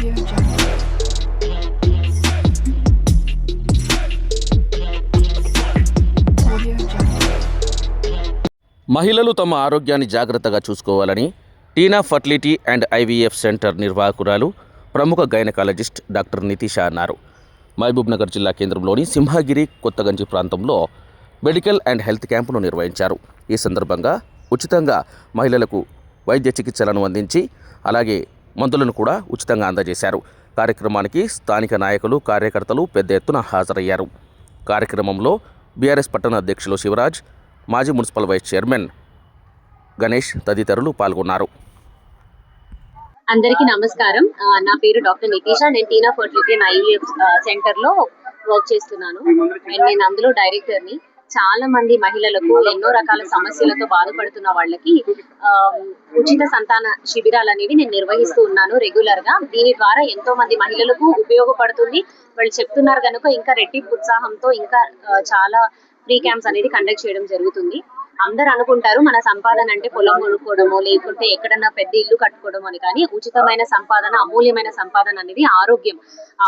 మహిళలు తమ ఆరోగ్యాన్ని జాగ్రత్తగా చూసుకోవాలని Tina fertility and IVF center నిర్వాహకురాలు ప్రముఖ గైనకాలజిస్ట్ డాక్టర్ నితీష అన్నారు. మహబూబ్నగర్ జిల్లా కేంద్రంలోని సింహగిరి కొత్తగంజి ప్రాంతంలో మెడికల్ అండ్ హెల్త్ క్యాంపును నిర్వహించారు. ఈ సందర్భంగా ఉచితంగా మహిళలకు వైద్య చికిత్సలను అందించి అలాగే మందులను కూడా ఉచితంగా అందజేశారు. కార్యక్రమానికి స్థానిక నాయకులు కార్యకర్తలు పెద్ద ఎత్తున హాజరయ్యారు. కార్యక్రమంలో బీఆర్ఎస్ పట్టణ అధ్యక్షులు శివరాజ్ మాజీ మున్సిపల్ వైస్ చైర్మన్ గణేష్ తదితరులు పాల్గొన్నారు. అందరికీ నమస్కారం. నా పేరు డాక్టర్ నితీష. నేను టీనా ఫర్టిలిటీ అండ్ ఐవీఎఫ్ సెంటర్లో వర్క్ చేస్తున్నాను. అండ్ నేను అందులో డైరెక్టర్ని. చాలా మంది మహిళలకు ఎన్నో రకాల సమస్యలతో బాధపడుతున్న వాళ్ళకి ఉచిత సంతాన శిబిరాలు అనేవి నేను నిర్వహిస్తూ ఉన్నాను రెగ్యులర్గా దీని ద్వారా ఎంతో మంది మహిళలకు ఉపయోగపడుతుంది. వాళ్ళు చెప్తున్నారు కనుక ఇంకా రెట్టింపు ఉత్సాహంతో ఇంకా చాలా ఫ్రీ క్యాంప్స్ అనేది కండక్ట్ చేయడం జరుగుతుంది. అందరు అనుకుంటారు మన సంపాదన అంటే పొలం కొనుక్కోవడము లేకుంటే ఎక్కడన్నా పెద్ద ఇల్లు కట్టుకోవడం అని. కానీ ఉచితమైన సంపాదన అమూల్యమైన సంపాదన అనేది ఆరోగ్యం.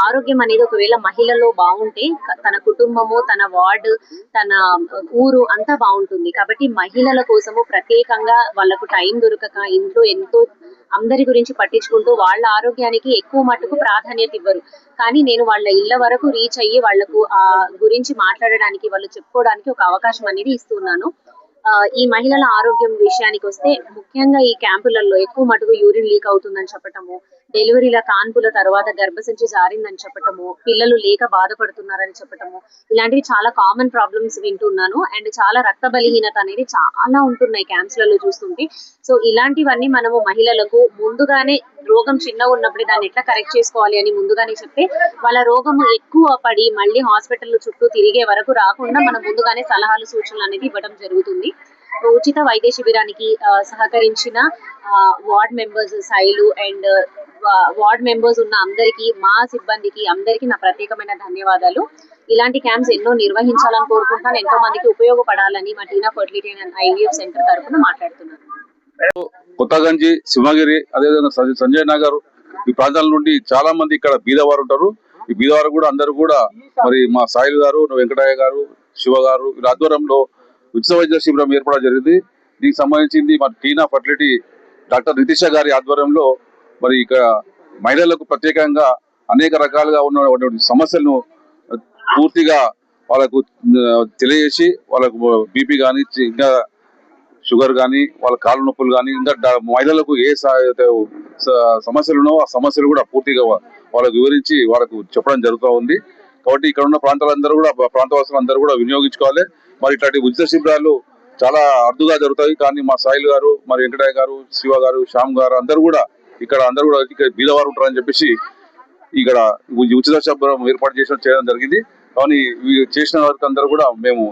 ఆరోగ్యం అనేది ఒకవేళ మహిళలో బాగుంటే తన కుటుంబము తన వార్డు తన ఊరు అంతా బాగుంటుంది. కాబట్టి మహిళల కోసము ప్రత్యేకంగా వాళ్ళకు టైం దొరకక ఇంట్లో ఎంతో అందరి గురించి పట్టించుకుంటూ వాళ్ళ ఆరోగ్యానికి ఎక్కువ మట్టుకు ప్రాధాన్యత ఇవ్వరు. కానీ నేను వాళ్ళ ఇళ్ళ వరకు రీచ్ అయ్యి వాళ్ళకు ఆ గురించి మాట్లాడడానికి వాళ్ళు చెప్పుకోవడానికి ఒక అవకాశం అనేది ఇస్తున్నాను ఈ మహిళల ఆరోగ్యం విషయానికి వస్తే ముఖ్యంగా ఈ క్యాంపులలో ఎక్కువ మటుకు యూరిన్ లీక్ అవుతుందని చెప్పటము డెలివరీల కాన్పుల తర్వాత గర్భసంచి జారిందని చెప్పటము పిల్లలు లేక బాధపడుతున్నారని చెప్పటము ఇలాంటివి చాలా కామన్ ప్రాబ్లమ్స్ వింటున్నాను. అండ్ చాలా రక్త బలహీనత అనేది చాలా ఉంటున్నాయి క్యాంప్స్లలో చూస్తుంటే. సో ఇలాంటివన్నీ మనము మహిళలకు ముందుగానే రోగం చిన్న ఉన్నప్పుడు దాన్ని ఎట్లా కరెక్ట్ చేసుకోవాలి అని ముందుగానే చెప్తే వాళ్ళ రోగం ఎక్కువ పడి మళ్ళీ హాస్పిటల్ చుట్టూ తిరిగే వరకు రాకుండా మనం ముందుగానే సలహాలు సూచనలు అనేది ఇవ్వడం జరుగుతుంది. ఉచిత వైద్య శిబిరానికి సహకరించిన ward members Shailu and ward members ఉన్న అందరికీ మా సిబ్బందికి అందరికీ నా ప్రత్యేకమైన ధన్యవాదాలు. ఇలాంటి క్యాంప్స్ ఎన్నో నిర్వహించాలని కోరుకుంటాను ఎంతో మందికి ఉపయోగపడాలని మా Teena fertility and IVF centre తరఫున మాట్లాడుతున్నాను. కొత్తగంజి సింహగిరి అదేవిధంగా సంజయ్- సంజయ్ నగర్ ఈ ప్రాంతాల నుండి చాలా మంది ఇక్కడ బీదవారు ఉంటారు. ఈ బీదవారు కూడా అందరూ కూడా మరి మా సాయిల్ గారు వెంకటయ్య గారు శివ గారు వీళ్ళ ఆధ్వర్యంలో ఉచిత వైద్య శిబిరం ఏర్పడడం జరిగింది. దీనికి సంబంధించింది మా టీనా ఫర్టిలిటీ డాక్టర్ నితీష గారి ఆధ్వర్యంలో మరి ఇక మహిళలకు ప్రత్యేకంగా అనేక రకాలుగా ఉన్నటువంటి సమస్యలను పూర్తిగా వాళ్ళకు తెలియజేసి వాళ్ళకు బీపీ కానీ ఇంకా షుగర్ కానీ వాళ్ళ కాళ్ళ నొప్పులు కానీ ఇంకా మహిళలకు ఏ స- సమస్యలు ఉన్నో ఆ సమస్యలు కూడా పూర్తిగా వాళ్ళకు వివరించి వాళ్ళకు చెప్పడం జరుగుతూ ఉంది. కాబట్టి ఇక్కడ ఉన్న ప్రాంతాలందరూ కూడా ప్రాంతవాసులు అందరూ కూడా వినియోగించుకోవాలి. మరి ఇట్లాంటి ఉచిత శిబిరాలు చాలా అరుదుగా జరుగుతాయి. కానీ మా సాయిల్ గారు మరి వెంకటయ్య గారు శివ గారు శ్యామ్ గారు అందరూ కూడా ఇక్కడ అందరూ కూడా ఇక్కడ బీదవారు ఉంటారని చెప్పేసి ఇక్కడ ఉచిత శిబిరం ఏర్పాటు చేసిన చేయడం జరిగింది. కానీ చేసిన వారికి అందరూ కూడా మేము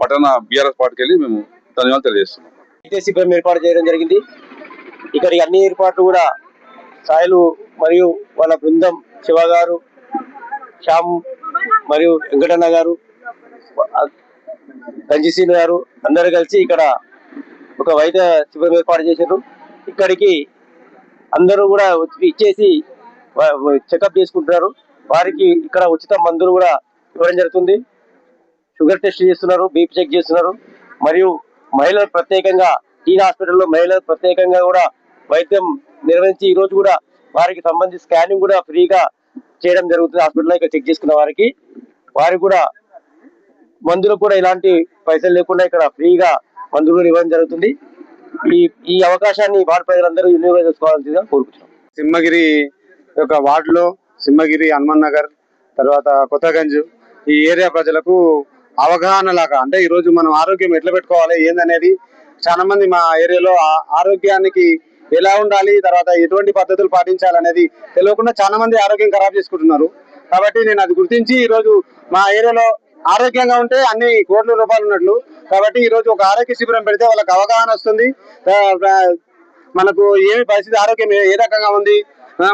పట్టణ బీఆర్ఎస్ పార్టీకి వెళ్ళి మేము ధన్యవాదాలు తెలియజేస్తున్నాం. వైద్య శిబిరం ఏర్పాటు చేయడం జరిగింది. ఇక్కడికి అన్ని ఏర్పాట్లు కూడా సాయిలు మరియు వాళ్ళ బృందం శివ గారు శ్యామ్ మరియు వెంకటన్న గారు గంజిసీని గారు అందరు కలిసి ఇక్కడ ఒక వైద్య శిబిరం ఏర్పాటు చేశారు. ఇక్కడికి అందరూ కూడా ఇచ్చేసి చెకప్ చేసుకుంటున్నారు. వారికి ఇక్కడ ఉచిత మందులు కూడా ఇవ్వడం జరుగుతుంది. షుగర్ టెస్ట్ చేస్తున్నారు బీపీ చెక్ చేస్తున్నారు. మరియు మహిళలు ప్రత్యేకంగా ఈ హాస్పిటల్లో మహిళలు ప్రత్యేకంగా కూడా వైద్యం నిర్వహించి ఈ రోజు కూడా వారికి సంబంధించి స్కానింగ్ కూడా ఫ్రీగా చేయడం జరుగుతుంది. హాస్పిటల్లో ఇక్కడ చెక్ చేసుకున్న వారికి. వారికి కూడా మందులు కూడా ఎలాంటి పైసలు లేకుండా ఇక్కడ ఫ్రీగా మందులు కూడా ఇవ్వడం జరుగుతుంది. ఈ ఈ అవకాశాన్ని వార్డు ప్రజలందరూ చేసుకోవాలని కోరుకుంటున్నాం. సింహగిరి యొక్క వార్డులో సింహగిరి హనుమాన్ నగర్ తర్వాత కొత్తగంజ్ ఈ ఏరియా ప్రజలకు అవగాహన లాగా అంటే ఈ రోజు మనం ఆరోగ్యం ఎట్లా పెట్టుకోవాలి ఏందనేది చాలా మంది మా ఏరియాలో ఆ- ఆరోగ్యానికి ఎలా ఉండాలి తర్వాత ఎటువంటి పద్ధతులు పాటించాలనేది తెలియకుండా చాలా మంది ఆరోగ్యం ఖరాబ్ చేసుకుంటున్నారు. కాబట్టి నేను అది గుర్తించి ఈ రోజు మా ఏరియాలో ఆరోగ్యంగా ఉంటే అన్ని కోట్ల రూపాయలు ఉన్నట్లు కాబట్టి ఈ రోజు ఒక ఆరోగ్య శిబిరం పెడితే వాళ్ళకి అవగాహన వస్తుంది. మనకు ఏమి పరిస్థితి ఆరోగ్యం ఏ రకంగా ఉంది?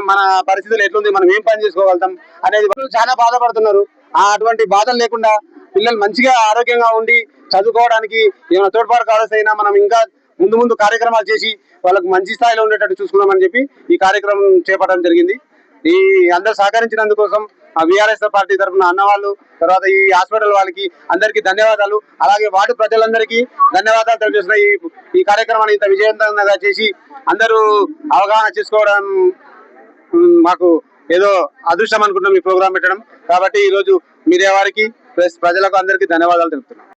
మన పరిస్థితులు ఎట్లుంది? మనం ఏం పని చేసుకోగలుగుతాం? అనేది చాలా బాధపడుతున్నారు. ఆ అటువంటి బాధలు లేకుండా పిల్లలు మంచిగా ఆరోగ్యంగా ఉండి చదువుకోవడానికి ఏమైనా తోడ్పాటు కావాల్సైనా అయినా మనం ఇంకా ముందు ముందు కార్యక్రమాలు చేసి వాళ్ళకు మంచి స్థాయిలో ఉండేటట్టు చూసుకుందామని చెప్పి ఈ కార్యక్రమం చేపట్టడం జరిగింది. ఈ అందరు సహకరించినందుకోసం ఆ విఆర్ఎస్ పార్టీ తరఫున అన్న వాళ్ళు తర్వాత ఈ హాస్పిటల్ వాళ్ళకి అందరికీ ధన్యవాదాలు. అలాగే వార్డు ప్రజలందరికీ ధన్యవాదాలు తెలియజేసిన ఈ ఈ కార్యక్రమాన్ని ఇంత విజయవంతంగా చేసి అందరూ అవగాహన చేసుకోవడం మాకు ఏదో అదృష్టం అనుకుంటున్నాం ఈ ప్రోగ్రాం పెట్టడం. కాబట్టి ఈరోజు మీరే మీడియా వారికి ప్లస్ ప్రజలకు అందరికీ ధన్యవాదాలు తెలుపుతున్నాం.